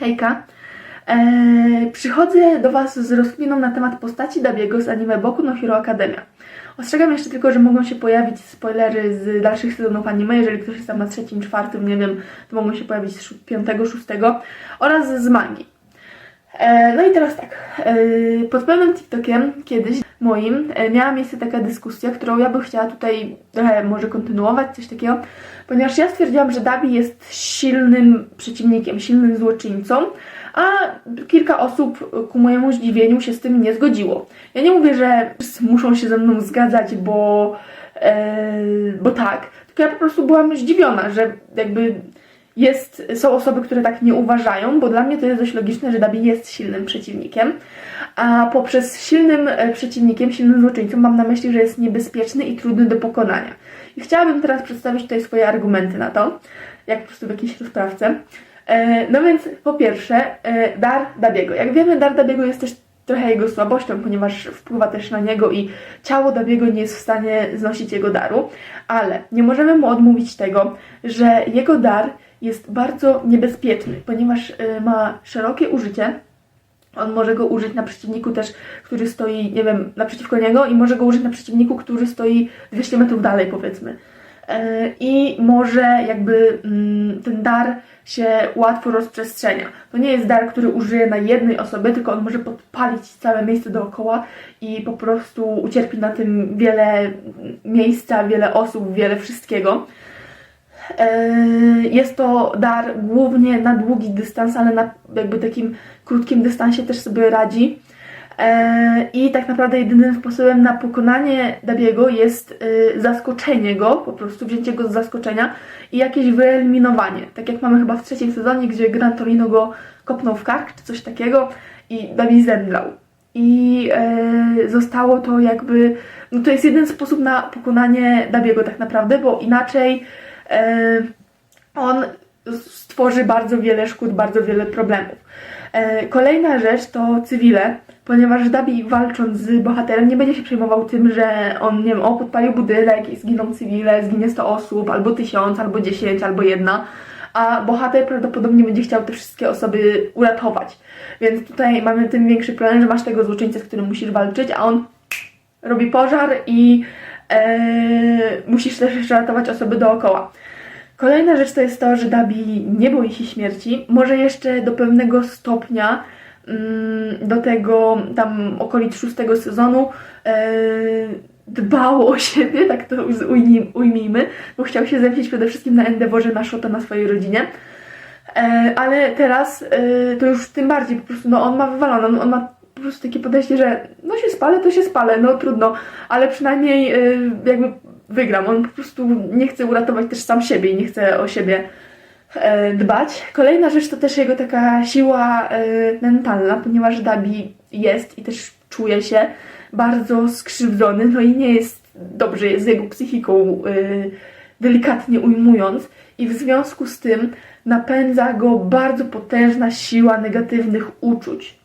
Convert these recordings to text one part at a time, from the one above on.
Hejka. Eee, przychodzę do Was z rozkminą na temat postaci Dabiego z anime Boku no Hero Academia. Ostrzegam jeszcze tylko, że mogą się pojawić spoilery z dalszych sezonów anime, jeżeli ktoś jest tam na trzecim, czwartym, nie wiem, to mogą się pojawić z piątego, szóstego oraz z mangi. E, no i teraz tak, e, pod pewnym TikTokiem kiedyś moim e, miała miejsce taka dyskusja, którą ja bym chciała tutaj trochę może kontynuować, coś takiego, ponieważ ja stwierdziłam, że Dabi jest silnym przeciwnikiem, silnym złoczyńcą, a kilka osób ku mojemu zdziwieniu się z tym nie zgodziło. Ja nie mówię, że muszą się ze mną zgadzać, bo, e, bo tak, tylko ja po prostu byłam zdziwiona, że jakby jest, są osoby, które tak nie uważają, bo dla mnie to jest dość logiczne, że Dabi jest silnym przeciwnikiem, a poprzez silnym e, przeciwnikiem, silnym złoczyńcą mam na myśli, że jest niebezpieczny i trudny do pokonania. I chciałabym teraz przedstawić tutaj swoje argumenty na to, jak po prostu w jakiejś rozprawce. E, No więc po pierwsze, e, dar Dabiego. Jak wiemy, dar Dabiego jest też trochę jego słabością, ponieważ wpływa też na niego i ciało Dabiego nie jest w stanie znosić jego daru, ale nie możemy mu odmówić tego, że jego dar jest bardzo niebezpieczny, ponieważ e, ma szerokie użycie. On może go użyć na przeciwniku też, który stoi, nie wiem, naprzeciwko niego i może go użyć na przeciwniku, który stoi 200 metrów dalej, powiedzmy. E, I może jakby mm, ten dar się łatwo rozprzestrzenia. To nie jest dar, który użyje na jednej osobie, tylko on może podpalić całe miejsce dookoła i po prostu ucierpi na tym wiele miejsca, wiele osób, wiele wszystkiego. E, Jest to dar głównie na długi dystans, ale na jakby takim krótkim dystansie też sobie radzi. E, I tak naprawdę jedynym sposobem na pokonanie Dabiego jest e, zaskoczenie go, po prostu wzięcie go z zaskoczenia i jakieś wyeliminowanie. Tak jak mamy chyba w trzecim sezonie, gdzie Gran Torino go kopnął w kark czy coś takiego i Dabi zemdlał. I zostało to jakby. No to jest jeden sposób na pokonanie Dabiego tak naprawdę, bo inaczej on stworzy bardzo wiele szkód, bardzo wiele problemów. E, Kolejna rzecz to cywile, ponieważ Dabi walcząc z bohaterem nie będzie się przejmował tym, że on, nie wiem, o, podpalił budynek i zginą cywile, zginie 100 osób, albo 1000, albo 10, albo jedna, a bohater prawdopodobnie będzie chciał te wszystkie osoby uratować. Więc tutaj mamy tym większy problem, że masz tego złoczyńcę, z którym musisz walczyć, a on robi pożar i e, musisz też ratować osoby dookoła. Kolejna rzecz to jest to, że Dabi nie boi się śmierci. Może jeszcze do pewnego stopnia mm, do tego tam okolic szóstego sezonu e, dbało o siebie, tak to ujmij- ujmijmy, bo chciał się zemścić przede wszystkim na Endeavorze, na Shota, na swojej rodzinie. E, ale teraz e, to już tym bardziej po prostu, no on ma wywalone, on, on ma po prostu takie podejście, że no się spalę, to się spalę, no trudno, ale przynajmniej e, jakby wygram. On po prostu nie chce uratować też sam siebie i nie chce o siebie e, dbać. Kolejna rzecz to też jego taka siła e, mentalna, ponieważ Dabi jest i też czuje się bardzo skrzywdzony, no i nie jest dobrze jest z jego psychiką, e, delikatnie ujmując, i w związku z tym napędza go bardzo potężna siła negatywnych uczuć.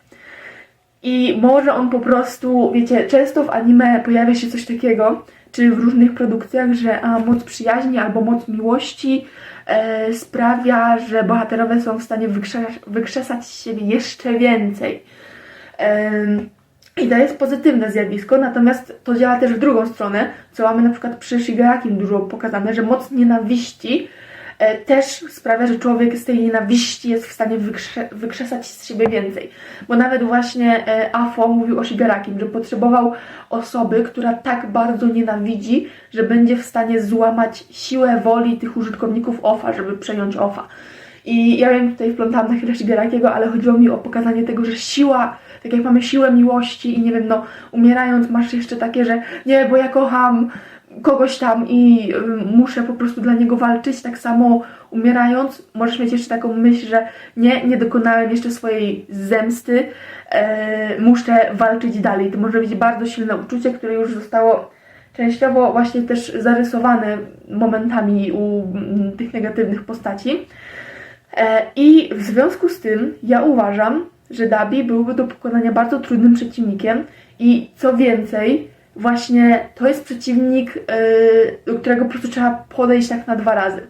I może on po prostu, wiecie, często w anime pojawia się coś takiego, czy w różnych produkcjach, że a, moc przyjaźni albo moc miłości e, sprawia, że bohaterowie są w stanie wykrzesać, wykrzesać z siebie jeszcze więcej. Em, I to jest pozytywne zjawisko, natomiast to działa też w drugą stronę, co mamy na przykład przy Shigarakim dużo pokazane, że moc nienawiści e, też sprawia, że człowiek z tej nienawiści jest w stanie wykrze- wykrzesać z siebie więcej. Bo nawet właśnie e, Afo mówił o Shigarakim, że potrzebował osoby, która tak bardzo nienawidzi, że będzie w stanie złamać siłę woli tych użytkowników OFA, żeby przejąć OFA. I ja wiem, tutaj wplątałam na chwilę Shigarakiego, ale chodziło mi o pokazanie tego, że siła, tak jak mamy siłę miłości i nie wiem, no umierając masz jeszcze takie, że nie, bo ja kocham kogoś tam i y, muszę po prostu dla niego walczyć, tak samo umierając możesz mieć jeszcze taką myśl, że nie, nie dokonałem jeszcze swojej zemsty, e, muszę walczyć dalej. To może być bardzo silne uczucie, które już zostało częściowo właśnie też zarysowane momentami u mm, tych negatywnych postaci. E, I w związku z tym ja uważam, że Dabi byłby do pokonania bardzo trudnym przeciwnikiem i co więcej, właśnie to jest przeciwnik, e, do którego po prostu trzeba podejść tak na dwa razy.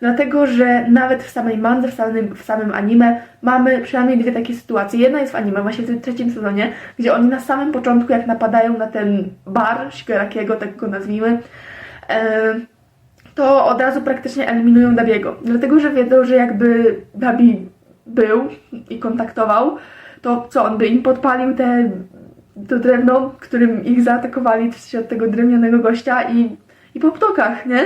Dlatego, że nawet w samej mandze, w samym, w samym anime mamy przynajmniej dwie takie sytuacje. Jedna jest w anime, właśnie w tym trzecim sezonie, gdzie oni na samym początku, jak napadają na ten bar Shigarakiego, tak go nazwijmy, e, to od razu praktycznie eliminują Dabiego. Dlatego, że wiedzą, że jakby Dabi był i kontaktował, to co, on by im podpalił te, to drewno, którym ich zaatakowali od tego drewnianego gościa i, i po ptokach, nie?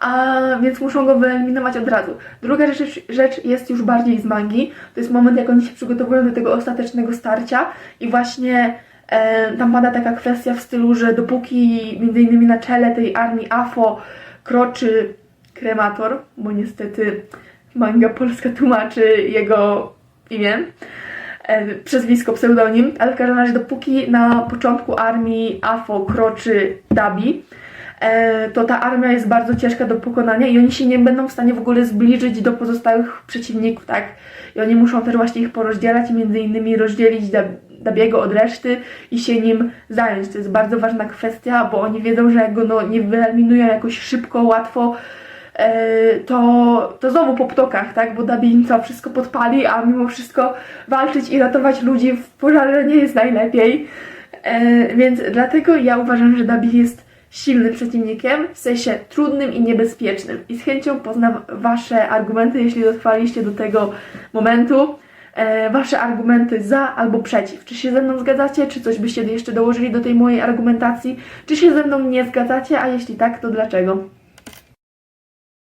A więc muszą go wyeliminować od razu. Druga rzecz, rzecz jest już bardziej z mangi. To jest moment, jak oni się przygotowują do tego ostatecznego starcia i właśnie e, tam pada taka kwestia w stylu, że dopóki między innymi na czele tej armii AFO kroczy kremator, bo niestety manga polska tłumaczy jego imię, przezwisko, pseudonim, ale w każdym razie dopóki na początku armii AFO kroczy Dabi, e, to ta armia jest bardzo ciężka do pokonania i oni się nie będą w stanie w ogóle zbliżyć do pozostałych przeciwników, tak? I oni muszą też właśnie ich porozdzielać i między innymi rozdzielić Dab- Dabiego od reszty i się nim zająć. To jest bardzo ważna kwestia, bo oni wiedzą, że jak go no, nie wyeliminują jakoś szybko, łatwo, e, to, to znowu po ptokach, tak? Bo Dabi im co wszystko podpali, a mimo wszystko walczyć i ratować ludzi w pożarze nie jest najlepiej. E, więc dlatego ja uważam, że Dabi jest silnym przeciwnikiem, w sensie trudnym i niebezpiecznym. I z chęcią poznam Wasze argumenty, jeśli dotrwaliście do tego momentu. E, wasze argumenty za albo przeciw. Czy się ze mną zgadzacie, czy coś byście jeszcze dołożyli do tej mojej argumentacji, czy się ze mną nie zgadzacie, a jeśli tak, to dlaczego?